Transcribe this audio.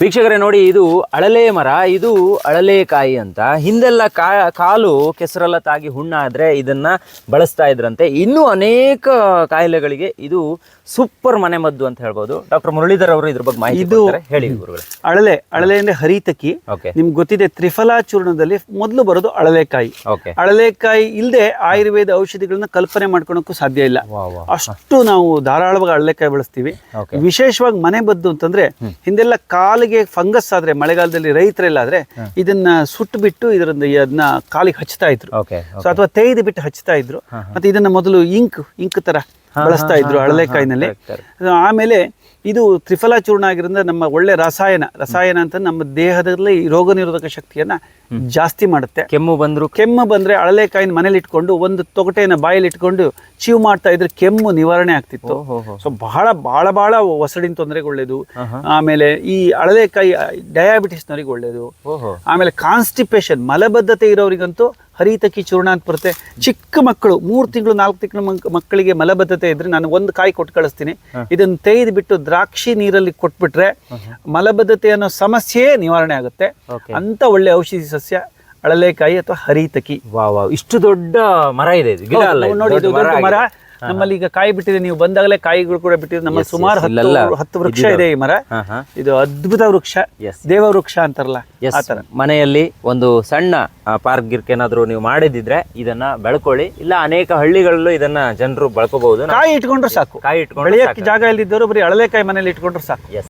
ವೀಕ್ಷಕರೇ ನೋಡಿ ಇದು ಅಳಲೆ ಮರ ಇದು ಅಳಲೆಕಾಯಿ ಅಂತ. ಹಿಂದೆಲ್ಲ ಕಾ ಕಾಲು ಕೆಸರೆಲ್ಲ ತಾಗಿ ಹುಣ್ಣಾದ್ರೆ ಇದನ್ನ ಬಳಸ್ತಾ ಇದ್ರಂತೆ. ಇನ್ನೂ ಅನೇಕ ಕಾಯಿಲೆಗಳಿಗೆ ಇದು ಸೂಪರ್ ಮನೆ ಮದ್ದು ಅಂತ ಹೇಳ್ಬೋದು. ಡಾಕ್ಟರ್ ಮುರಳೀಧರ್ ಅವರು ಇದ್ರ ಬಗ್ಗೆ ಮಾಹಿತಿ ಇದು- ಹೇಳಿ ಗುರುಗಳೇ. ಅಳಲೆ ಅಳಲೆ ಅಂದ್ರೆ ಹರಿತಕಿ. ನಿಮ್ಗೆ ಗೊತ್ತಿದೆ ತ್ರಿಫಲಾ ಚೂರ್ಣದಲ್ಲಿ ಮೊದಲು ಬರೋದು ಅಳಲೆಕಾಯಿ ಅಳಲೆಕಾಯಿ ಇಲ್ಲದೆ ಆಯುರ್ವೇದ ಔಷಧಿಗಳನ್ನ ಕಲ್ಪನೆ ಮಾಡ್ಕೊಳಕ್ಕೂ ಸಾಧ್ಯ ಇಲ್ಲ. ಅಷ್ಟು ನಾವು ಧಾರಾಳವಾಗಿ ಅಳಲೆಕಾಯಿ ಬಳಸ್ತೀವಿ. ವಿಶೇಷವಾಗಿ ಮನೆ ಮದ್ದು ಅಂತಂದ್ರೆ ಹಿಂದೆಲ್ಲ ಕಾಲಿಗೆ ಫಂಗಸ್ ಆದ್ರೆ ಮಳೆಗಾಲದಲ್ಲಿ ರೈತರೆಲ್ಲ ಆದ್ರೆ ಇದನ್ನ ಸುಟ್ಟು ಬಿಟ್ಟು ಇದರಿಂದ ಅದನ್ನ ಕಾಲಿಗೆ ಹಚ್ತಾ ಇದ್ರು. ಸೊ ಅಥವಾ ತೇಯ್ದು ಬಿಟ್ಟು ಹಚ್ತಾ ಇದ್ರು. ಮತ್ತೆ ಇದನ್ನ ಮೊದಲು ಇಂಕ್ ಇಂಕ್ ತರ ಬಳಸ್ತಾ ಇದ್ರು ಅಳಲೆಕಾಯಿನಲ್ಲಿ. ಆಮೇಲೆ ಇದು ತ್ರಿಫಲ ಚೂರ್ಣ ಆಗಿರೋದ್ರಿಂದ ನಮ್ಮ ಒಳ್ಳೆ ರಸಾಯನ ರಸಾಯನ ಅಂತ ನಮ್ಮ ದೇಹದಲ್ಲಿ ರೋಗ ನಿರೋಧಕ ಶಕ್ತಿಯನ್ನ ಜಾಸ್ತಿ ಮಾಡುತ್ತೆ. ಕೆಮ್ಮು ಬಂದ್ರು ಕೆಮ್ಮು ಬಂದ್ರೆ ಅಳಲೆಕಾಯಿನ ಮನೇಲಿ ಇಟ್ಕೊಂಡು ಒಂದು ತೊಗಟೆಯನ್ನ ಬಾಯಲ್ಲಿ ಇಟ್ಕೊಂಡು ಚೀವ್ ಮಾಡ್ತಾ ಇದ್ರೆ ಕೆಮ್ಮು ನಿವಾರಣೆ ಆಗ್ತಿತ್ತು. ಸೊ ಬಹಳ ಬಹಳ ಬಹಳ ಒಸಡಿನ ತೊಂದರೆಗೆ ಒಳ್ಳೇದು ಆಮೇಲೆ ಈ ಅಳಲೆಕಾಯಿ ಡಯಾಬಿಟಿಸ್ನವ್ರಿಗೆ ಒಳ್ಳೇದು ಆಮೇಲೆ ಕಾನ್ಸ್ಟಿಪೇಷನ್ ಮಲಬದ್ಧತೆ ಇರೋರಿಗಂತೂ ಹರಿತಕಿ ಚೂರ್ಣ ಅಂತ ಬರುತ್ತೆ. ಚಿಕ್ಕ ಮಕ್ಕಳು ಮೂರು ತಿಂಗಳು ನಾಲ್ಕು ತಿಂಗಳು ಮಕ್ಕಳಿಗೆ ಮಲಬದ್ಧತೆ ಇದ್ರೆ ನಾನು ಒಂದು ಕಾಯಿ ಕೊಟ್ಟು ಕಳಿಸ್ತೀನಿ. ಇದನ್ನು ತೆಗೆದು ಬಿಟ್ಟು ದ್ರಾಕ್ಷಿ ನೀರಲ್ಲಿ ಕೊಟ್ಬಿಟ್ರೆ ಮಲಬದ್ಧತೆ ಅನ್ನೋ ಸಮಸ್ಯೆ ನಿವಾರಣೆ ಆಗುತ್ತೆ. ಅಂತ ಒಳ್ಳೆ ಔಷಧಿ ಸಸ್ಯ ಅಳಲೆಕಾಯಿ ಅಥವಾ ಹರಿತಕಿ. ವಾ ವಾ ಇಷ್ಟು ದೊಡ್ಡ ಮರ ಇದೆ ನೋಡಿ ಮರ. ನಮ್ಮಲ್ಲಿ ಈಗ ಕಾಯಿ ಬಿಟ್ಟಿದೆ ನೀವು ಬಂದಾಗಲೇ ಕಾಯಿಗಳು ಕೂಡ ಬಿಟ್ಟಿದೆ. ನಮ್ಮ ಸುಮಾರು ಹತ್ತು ವೃಕ್ಷ ಇದೆ. ಈ ಮರ. ಇದು ಅದ್ಭುತ ವೃಕ್ಷ. ಎಸ್ ದೇವ ವೃಕ್ಷ ಅಂತಾರಲ್ಲ ಆತರ ಮನೆಯಲ್ಲಿ ಒಂದು ಸಣ್ಣ ಪಾರ್ಕ್ ಗಿರ್ಕ್ ಏನಾದ್ರು ನೀವು ಮಾಡಿದಿದ್ರೆ ಇದನ್ನ ಬೆಳ್ಕೊಳ್ಳಿ. ಇಲ್ಲ ಅನೇಕ ಹಳ್ಳಿಗಳಲ್ಲೂ ಇದನ್ನ ಜನರು ಬಳಕೋಬಹುದು. ಕಾಯಿ ಇಟ್ಕೊಂಡ್ರೆ ಸಾಕು. ಕಾಯಿ ಇಟ್ಕೊಂಡು ಜಾಗ ಇಲ್ಲಿದ್ದವರು ಬರೀ ಅಳಲೆಕಾಯಿ ಮನೇಲಿ ಇಟ್ಕೊಂಡ್ರೆ ಸಾಕು. ಎಸ್